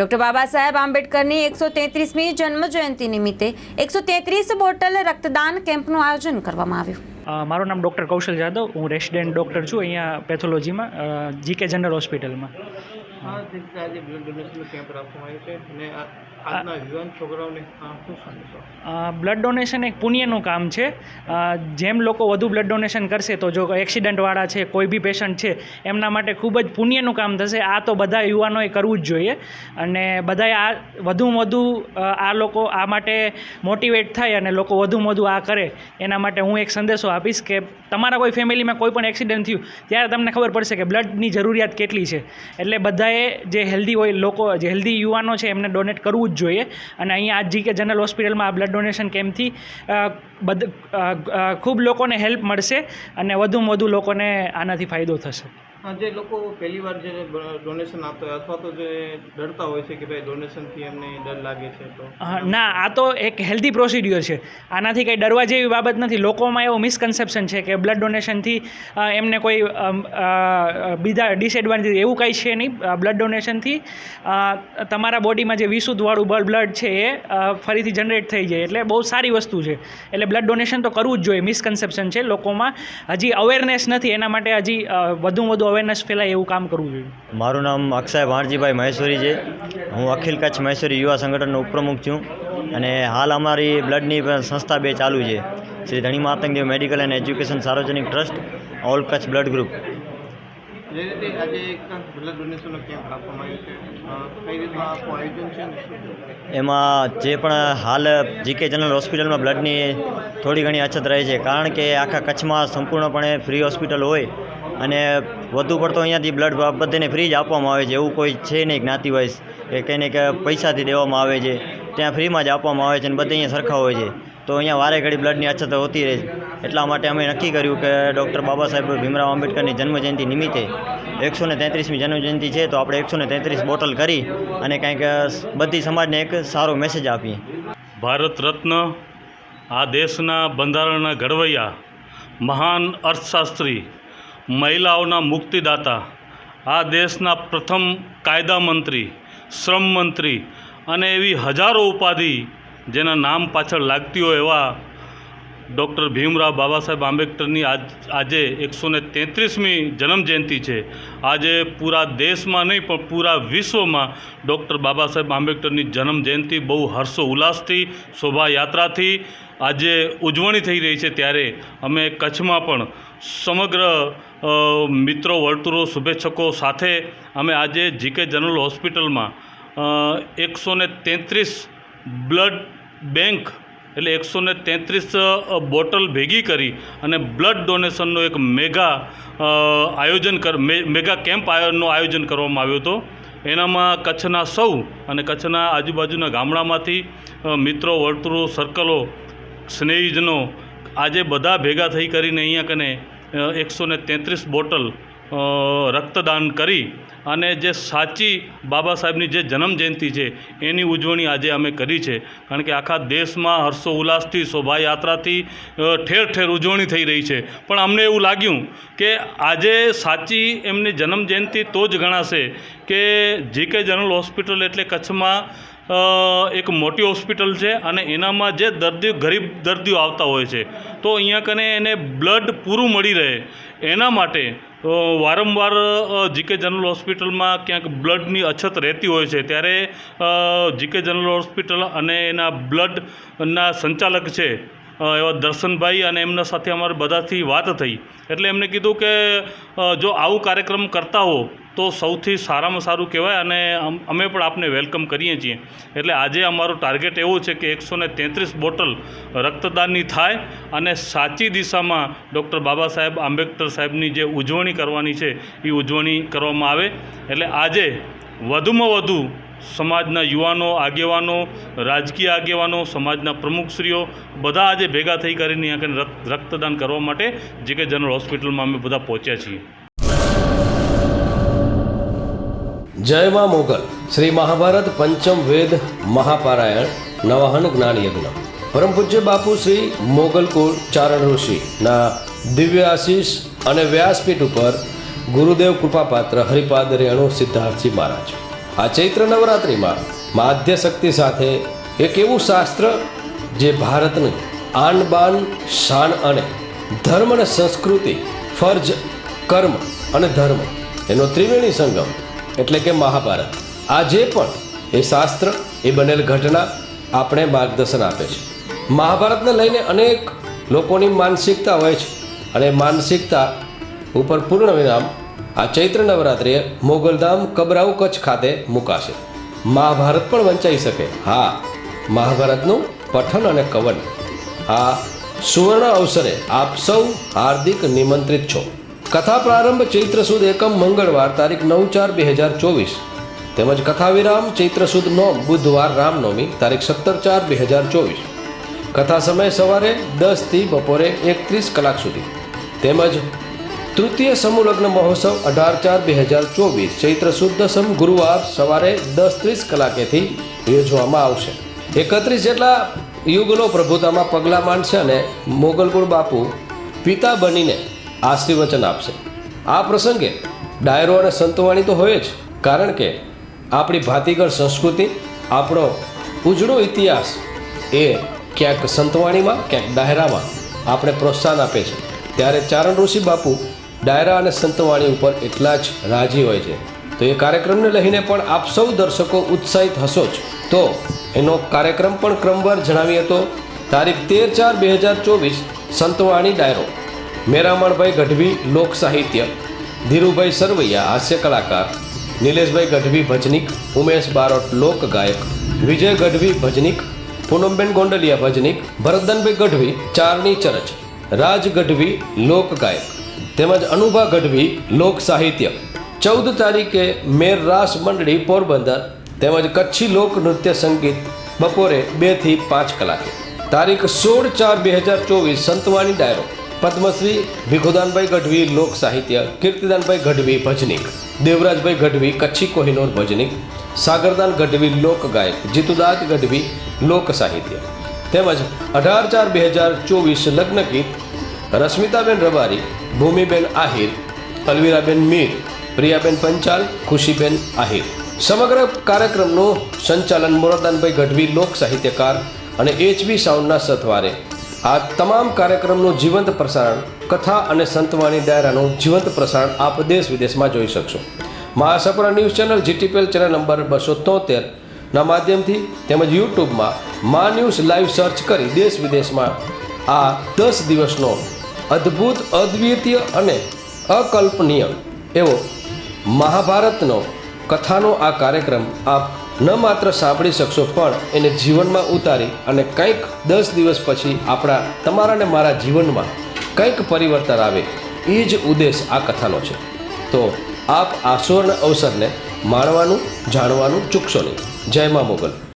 Doctor Baba Saheb આંબેડકરની એકસો તેત્રીસમી જન્મ જયંતિ નિમિત્તે એકસો તેત્રીસ બોટલ રક્તદાન કેમ્પનું આયોજન કરવામાં આવ્યું. મારું નામ ડૉક્ટર કૌશલ જાદવ. હું રેસિડેન્ટ ડૉક્ટર છું અહીંયા પેથોલોજીમાં જીકે જનરલ હોસ્પિટલમાં. બ્લડ બ્લડ ડોનેશન એક પુણ્યનું કામ છે. જેમ લોકો વધુ બ્લડ ડોનેશન કરશે તો જો એક્સિડન્ટવાળા છે, કોઈ બી પેશન્ટ છે, એમના માટે ખૂબ જ પુણ્યનું કામ થશે. આ તો બધા યુવાનોએ કરવું જ જોઈએ. અને બધાએ આ વધુમાં વધુ આ લોકો આ માટે મોટિવેટ થાય અને લોકો વધુમાં વધુ આ કરે, એના માટે હું એક સંદેશો આપીશ કે તમારા કોઈ ફેમિલીમાં કોઈ પણ એક્સિડન્ટ થયું, ત્યારે તમને ખબર પડશે કે બ્લડની જરૂરિયાત કેટલી છે. એટલે બધાએ જે હેલ્ધી હોય, લોકો જે હેલ્ધી યુવાનો છે, એમને ડોનેટ કરવું જ જોઈએ. અને અહીંયા જી જીકે જનરલ હોસ્પિટલમાં આ બ્લડ ડોનેશન કેમ્પથી બધ ખૂબ લોકોને હેલ્પ મળશે અને વધુમાં વધુ લોકોને આનાથી ફાયદો થશે. આ જે લોકો પહેલી વાર જે ડોનેશન આપતા હોય અથવા તો જે ડરતા હોય છે કે ભાઈ ડોનેશનથી એમને ડર લાગે છે તો ના, આ તો એક હેલ્ધી પ્રોસિડ્યોર છે. આનાથી કંઈ ડરવા જેવી બાબત નથી. લોકોમાં એવો મિસકન્સેપ્શન છે કે બ્લડ ડોનેશનથી એમને કોઈ બીજા ડિસએડવાન્ટેજ એવું કંઈ છે નહીં. બ્લડ ડોનેશનથી તમારા બોડીમાં જે વિશુદ્ધવાળું બ્લડ છે એ ફરીથી જનરેટ થઈ જાય. એટલે બહુ સારી વસ્તુ છે. એટલે બ્લડ ડોનેશન તો કરવું જ જોઈએ. મિસકન્સેપ્શન છે લોકોમાં. હજી અવેરનેસ નથી. એના માટે હજી વધુ વધુ અવેરનેસ ફેલાય એવું કામ કરવું જોઈએ. મારું નામ અક્ષય ભાણજીભાઈ મહેશ્વરી છે. હું અખિલ કચ્છ મહેશ્વરી યુવા સંગઠનનો ઉપપ્રમુખ છું અને હાલ અમારી બ્લડની પણ સંસ્થા બે ચાલુ છે. Shri Dhani Matangdev medical and education સાર્વજનિક trust all Kutch blood group. જે રીતે આજે એક બ્લડ ડોનેશનનો કેમ્પ રાખવામાં આવ્યો છે કઈ રીતનું આખું આયોજન છે ને શું છે? એમાં જે પણ હાલ જીકે જનરલ હોસ્પિટલમાં બ્લડની થોડી ઘણી અછત રહે છે કારણ કે આખા કચ્છમાં સંપૂર્ણપણે ફ્રી હોસ્પિટલ હોય અને વધુ પડતો અહીંયાથી બ્લડ બધાને ફ્રી જ આપવામાં આવે છે. એવું કોઈ છે નહીં જ્ઞાતિ વાઇઝ કે કંઈ ને કે પૈસાથી દેવામાં આવે છે. ત્યાં ફ્રીમાં જ આપવામાં આવે છે અને બધે અહીંયા સરખા હોય છે. તો અહીંયા વારે ઘડી બ્લડની અછત હોતી રહે છે. એટલા માટે અમે નક્કી કર્યું કે ડૉક્ટર બાબા સાહેબ ભીમરાવ આંબેડકરની જન્મજયંતિ નિમિત્તે એકસો ને તેત્રીસમી જન્મજયંતિ છે તો આપણે એકસો ને તેત્રીસ બોટલ કરી અને કંઈક બધી સમાજને એક સારો મેસેજ આપીએ. ભારત રત્ન, આ દેશના બંધારણના ઘડવૈયા, મહાન અર્થશાસ્ત્રી મહિલાઓના મુક્તિદાતા, આ દેશના પ્રથમ કાયદા મંત્રી, શ્રમ મંત્રી અને એવી હજારો ઉપાધિ જેના નામ પાછળ લાગતી હોય એવા ડૉક્ટર ભીમરાવ બાબા સાહેબ આંબેડકરની આજ, આજે એકસો ને તેત્રીસમી જન્મજયંતિ છે. આજે પૂરા દેશમાં નહીં, પણ પૂરા વિશ્વમાં ડૉક્ટર બાબા સાહેબ આંબેડકરની જન્મજયંતિ બહુ હર્ષો ઉલ્લાસથી શોભાયાત્રાથી આજે ઉજવણી થઈ રહી છે. ત્યારે અમે કચ્છમાં પણ સમગ્ર મિત્રો, વર્તુળો, શુભેચ્છકો સાથે અમે આજે જીકે જનરલ હોસ્પિટલમાં એકસો તેત્રીસ બ્લડ બેંક એટલે એકસો ને તેત્રીસ બોટલ ભેગી કરી અને બ્લડ ડોનેશનનો એક મેગા આયોજન કર મેગા કેમ્પ આયોનું આયોજન કરવામાં આવ્યું હતો. એનામાં કચ્છના સૌ અને કચ્છના આજુબાજુના ગામડામાંથી મિત્રો, વર્તુળો સર્કલો સ્નેહીજનો આજે બધા ભેગા થઈ કરીને અહીંયા કને એકસો ને તેત્રીસ બોટલ રક્તદાન કરી અને જે સાચી બાબા સાહેબની જે જન્મજયંતિ છે, એની ઉજવણી આજે અમે કરી છે. કારણ કે આખા દેશમાં હર્ષો ઉલ્લાસથી શોભાયાત્રાથી ઠેર ઠેર ઉજવણી થઈ રહી છે. પણ અમને એવું લાગ્યું કે આજે સાચી એમની જન્મજયંતિ તો જ ગણાશે કે જીકે જનરલ હોસ્પિટલ એટલે કચ્છમાં એક મોટી હોસ્પિટલ છે અને એનામાં જે દર્દીઓ, ગરીબ દર્દીઓ આવતા હોય છે. તો અહીંયા કને એને બ્લડ પૂરું મળી રહે. એના માટે વારંવાર જીકે જનરલ હોસ્પિટલમાં ક્યાંક બ્લડની અછત રહેતી હોય છે, ત્યારે જીકે જનરલ હોસ્પિટલ અને એના બ્લડના સંચાલક છે એવા દર્શનભાઈ અને એમના સાથે અમારે બધાથી વાત થઈ. એટલે એમને કીધું કે જો આવું કાર્યક્રમ કરતા હો તો સૌથી સારામાં સારું કહેવાય અને અમે પણ આપને વેલકમ કરીએ છીએ. એટલે આજે અમારો ટાર્ગેટ એવો છે કે એકસો તેત્રીસ બોટલ રક્તદાનની થાય અને સાચી દિશામાં ડૉક્ટર બાબા સાહેબ આંબેડકર સાહેબની જે ઉજવણી કરવાની છે એ ઉજવણી કરવામાં આવે. એટલે આજે વધુમાં વધુ સમાજના યુવાનો, આગેવાનો, રાજકીય આગેવાનો, સમાજના પ્રમુખશ્રીઓ બધા આજે ભેગા થઈ કરીને કને રક્તદાન કરવા માટે જે કે જનરલ હોસ્પિટલમાં અમે બધા પહોંચ્યા છીએ. જય માં મોગલ. શ્રી મહાભારત પંચમ વેદ મહાપારાયણ નવાહન જ્ઞાન યજ્ઞ પરમ પૂજ્ય બાપુ શ્રી મોગલકુળ ચારણ ઋષિના દિવ્ય આશીષ અને વ્યાસપીઠ ઉપર ગુરુદેવ કૃપાપાત્ર હરિપાદ રેણુ સિદ્ધાર્થજી મહારાજ. આ ચૈત્ર નવરાત્રિમાં માધ્ય શક્તિ સાથે એક એવું શાસ્ત્ર જે ભારતની આન બાન, શાન અને ધર્મ અને સંસ્કૃતિ, ફર્જ, કર્મ અને ધર્મ એનો ત્રિવેણી સંગમ એટલે કે મહાભારત. આજે પણ એ શાસ્ત્ર, એ બનેલ ઘટના આપણે માર્ગદર્શન આપે છે. મહાભારતને લઈને અનેક લોકોની માનસિકતા હોય છે અને માનસિકતા ઉપર પૂર્ણ વિરામ આ ચૈત્ર નવરાત્રિએ મોગલધામ કબરાઉ કચ્છ ખાતે મુકાશે. મહાભારત પણ વંચાઈ શકે. હા, મહાભારતનું પઠન અને કવન. આ સુવર્ણ અવસરે આપ સૌ હાર્દિક નિમંત્રિત છો. કથા પ્રારંભ ચૈત્ર સુદ એકમ મંગળવાર તારીખ નવ ચાર બે હજાર ચોવીસ. તેમજ કથા વિરામ ચૈત્ર સુદ નોમ બુધવાર રામનવમી તારીખ સત્તર ચાર બે હજાર ચોવીસ. કથા સમય સવારે દસથી બપોરે એકત્રીસ કલાક સુધી. તેમજ તૃતીય સમૂહ લગ્ન મહોત્સવ અઢાર ચાર બે હજાર ચોવીસ ચૈત્ર સુદ દસમ ગુરુવાર સવારે દસ ત્રીસ કલાકેથી યોજવામાં આવશે. એકત્રીસ જેટલા યુગલો પ્રભુતામાં પગલાં માંડશે અને મોગલકુળ બાપુ પિતા બનીને આશીર્વચન આપશે. આ પ્રસંગે ડાયરો અને સંતવાણી તો હોય જ, કારણ કે આપણી ભાતીગળ સંસ્કૃતિ, આપણો ઉજળો ઇતિહાસ એ ક્યાંક સંતવાણીમાં, ક્યાંક ડાયરામાં આપણે પ્રોત્સાહન આપે છે. ત્યારે ચારણ ઋષિ બાપુ ડાયરા અને સંતવાણી ઉપર એટલા જ રાજી હોય છે. તો એ કાર્યક્રમને લઈને પણ આપ સૌ દર્શકો ઉત્સાહિત હશો જ. તો એનો કાર્યક્રમ પણ ક્રમવાર જણાવીએ તો તારીખ તેર ચાર બે હજાર ચોવીસ સંતવાણી ડાયરો. મેરામણભાઈ ગઢવી લોક સાહિત્ય, ધીરુભાઈ સરવૈયા હાસ્ય કલાકાર, નિલેશભાઈ ગઢવી ભજનિક, ઉમેશ બારોટ લોક ગાયક, વિજય ગઢવી ભજનિક, પૂનમબેન ગોંડલિયા ભજનિક ભરતનભાઈ ગઢવી ચારણી ચરચ, રાજ ગઢવી લોક ગાયક, તેમજ અનુભા ગઢવી લોક સાહિત્ય. ચૌદ તારીખે મેર રાસ મંડળી પોરબંદર તેમજ કચ્છી લોક નૃત્ય સંગીત બપોરે બેથી પાંચ કલાકે. તારીખ સોળ ચાર બે હજાર ચોવીસ સંતવાણી ડાયરો. પદ્મશ્રી ભીખુદાનભાઈ ગઢવી લોક સાહિત્ય, કીર્તિદાનભાઈ ગઢવી ભજનિક, દેવરાજભાઈ ગઢવી કચ્છી કોહિનોર ભજનિક, સાગરદાન ગઢવી લોક ગાયક જીતુદાસ ગઢવી લોક સાહિત્ય. તેમજ અઢાર ચાર બે હજાર ચોવીસ લગ્ન ગીત, રશ્મિતાબેન રબારી, ભૂમિબેન આહિર, અલવીરાબેન મીર, પ્રિયાબેન પંચાલ, ખુશીબેન આહિર. સમગ્ર કાર્યક્રમનું સંચાલન મોરદાનભાઈ ગઢવી લોક સાહિત્યકાર અને એચબી સાઉન્ડના સથવારે આ તમામ કાર્યક્રમનું જીવંત પ્રસારણ, કથા અને સંતવાણી ડાયરાનું જીવંત પ્રસારણ આપ દેશ વિદેશમાં જોઈ શકશો. મહાસપરા news channel GTPL channel number બસો તોતેર ના માધ્યમથી તેમજ યુટ્યુબમાં મા ન્યૂઝ લાઈવ સર્ચ કરી દેશ વિદેશમાં આ દસ દિવસનો અદ્ભુત, અદ્વિતીય અને અકલ્પનીય એવો મહાભારતનો કથાનો આ કાર્યક્રમ આપ ન માત્ર સાંભળી શકશો, પણ એને જીવનમાં ઉતારી અને કંઈક દસ દિવસ પછી આપણા તમારા ને મારા જીવનમાં કંઈક પરિવર્તન આવે, એ જ ઉદ્દેશ આ કથાનો છે. તો આપ આ સુવર્ણ અવસરને માણવાનું, જાણવાનું ચૂકશો નહીં. જય મા મોગલ.